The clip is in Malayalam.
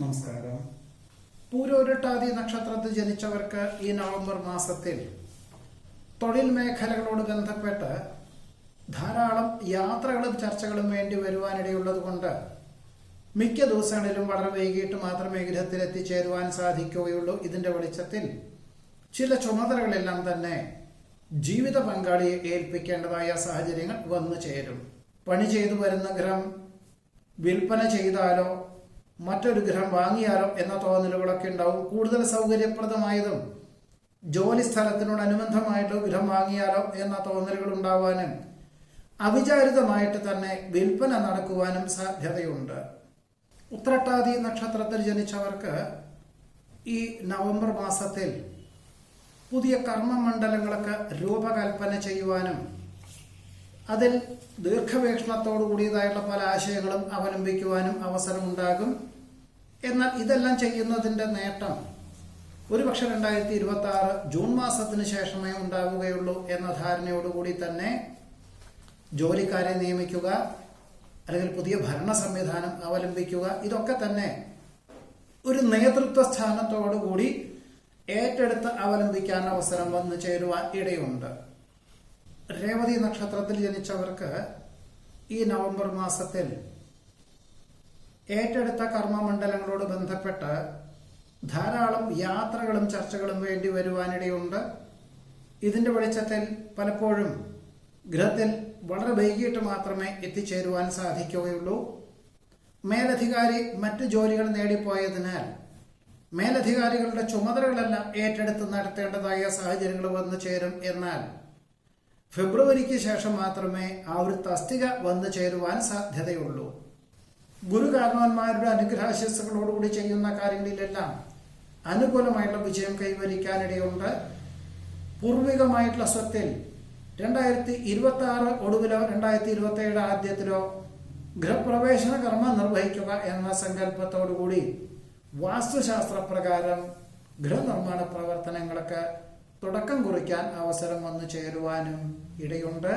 നമസ്കാരം. പൂരോരുട്ടാതി നക്ഷത്രത്തിൽ ജനിച്ചവർക്ക് ഈ നവംബർ മാസത്തിൽ തൊഴിൽ മേഖലകളോട് ബന്ധപ്പെട്ട് ധാരാളം യാത്രകളും ചർച്ചകളും വേണ്ടി വരുവാനിടയുള്ളത് കൊണ്ട് മിക്ക ദിവസങ്ങളിലും വളരെ വൈകിട്ട് മാത്രമേ ഗൃഹത്തിൽ എത്തിച്ചേരുവാൻ സാധിക്കുകയുള്ളൂ. ഇതിന്റെ വെളിച്ചത്തിൽ ചില ചുമതലകളെല്ലാം തന്നെ ജീവിത പങ്കാളിയെ ഏൽപ്പിക്കേണ്ടതായ സാഹചര്യങ്ങൾ വന്നു ചേരും. പണി ചെയ്തു വരുന്ന ഗ്രഹം വിൽപ്പന ചെയ്താലോ മറ്റൊരു ഗ്രഹം വാങ്ങിയാലോ എന്ന തോന്നലുകളൊക്കെ ഉണ്ടാവും. കൂടുതൽ സൗകര്യപ്രദമായതും ജോലി സ്ഥലത്തിനോടനുബന്ധമായിട്ടോ ഗ്രഹം വാങ്ങിയാലോ എന്ന തോന്നലുകൾ ഉണ്ടാവാനും അവിചാരിതമായിട്ട് തന്നെ വിൽപ്പന നടക്കുവാനും സാധ്യതയുണ്ട്. ഉത്രട്ടാതി നക്ഷത്രത്തിൽ ജനിച്ചവർക്ക് ഈ നവംബർ മാസത്തിൽ പുതിയ കർമ്മമണ്ഡലങ്ങളൊക്കെ രൂപകൽപ്പന ചെയ്യുവാനും അതിൽ ദീർഘവീക്ഷണത്തോടു കൂടിയതായുള്ള പല ആശയങ്ങളും അവലംബിക്കുവാനും അവസരമുണ്ടാകും. എന്നാൽ ഇതെല്ലാം ചെയ്യുന്നതിന്റെ നേട്ടം ഒരുപക്ഷെ രണ്ടായിരത്തി ഇരുപത്തി ആറ് ജൂൺ മാസത്തിന് ശേഷമേ ഉണ്ടാവുകയുള്ളൂ എന്ന ധാരണയോടുകൂടി തന്നെ ജോലിക്കാരെ നിയമിക്കുക അല്ലെങ്കിൽ പുതിയ ഭരണ സംവിധാനം അവലംബിക്കുക ഇതൊക്കെ തന്നെ ഒരു നേതൃത്വ സ്ഥാനത്തോടുകൂടി ഏറ്റെടുത്ത് അവലംബിക്കാൻ അവസരം വന്നു ചേരുവാൻ ഇടയുണ്ട്. രേവതി നക്ഷത്രത്തിൽ ജനിച്ചവർക്ക് ഈ നവംബർ മാസത്തിൽ ഏറ്റെടുത്ത കർമ്മമണ്ഡലങ്ങളോട് ബന്ധപ്പെട്ട് ധാരാളം യാത്രകളും ചർച്ചകളും വേണ്ടി വരുവാനിടയുണ്ട്. ഇതിന്റെ വെളിച്ചത്തിൽ പലപ്പോഴും ഗൃഹത്തിൽ വളരെ വൈകിട്ട് മാത്രമേ എത്തിച്ചേരുവാൻ സാധിക്കുകയുള്ളൂ. മേലധികാരി മറ്റു ജോലികൾ നേടിപ്പോയതിനാൽ മേലധികാരികളുടെ ചുമതലകളെല്ലാം ഏറ്റെടുത്ത് നടത്തേണ്ടതായ സാഹചര്യങ്ങൾ വന്നു ചേരും എന്നാൽ ഫെബ്രുവരിക്ക് ശേഷം മാത്രമേ ആ ഒരു തസ്തിക വന്നു ചേരുവാൻ സാധ്യതയുള്ളൂ. ഗുരുകാരണവന്മാരുടെ അനുഗ്രഹാശസ്സുകളോടുകൂടി ചെയ്യുന്ന കാര്യങ്ങളിലെല്ലാം അനുകൂലമായിട്ടുള്ള വിജയം കൈവരിക്കാനിടയുണ്ട്. പൂർവികമായിട്ടുള്ള സ്വത്തിൽ രണ്ടായിരത്തി ഇരുപത്തി ആറ് ഒടുവിലോ രണ്ടായിരത്തി ഇരുപത്തി ഏഴ് ആദ്യത്തിലോ ഗൃഹപ്രവേശന കർമ്മം നിർവഹിക്കുക എന്ന സങ്കല്പത്തോടുകൂടി വാസ്തുശാസ്ത്രപ്രകാരം ഗൃഹനിർമ്മാണ പ്രവർത്തനങ്ങൾക്ക് തുടക്കം കുറിക്കാൻ അവസരം വന്നു ചേരുവാനും ഇടയുണ്ട്.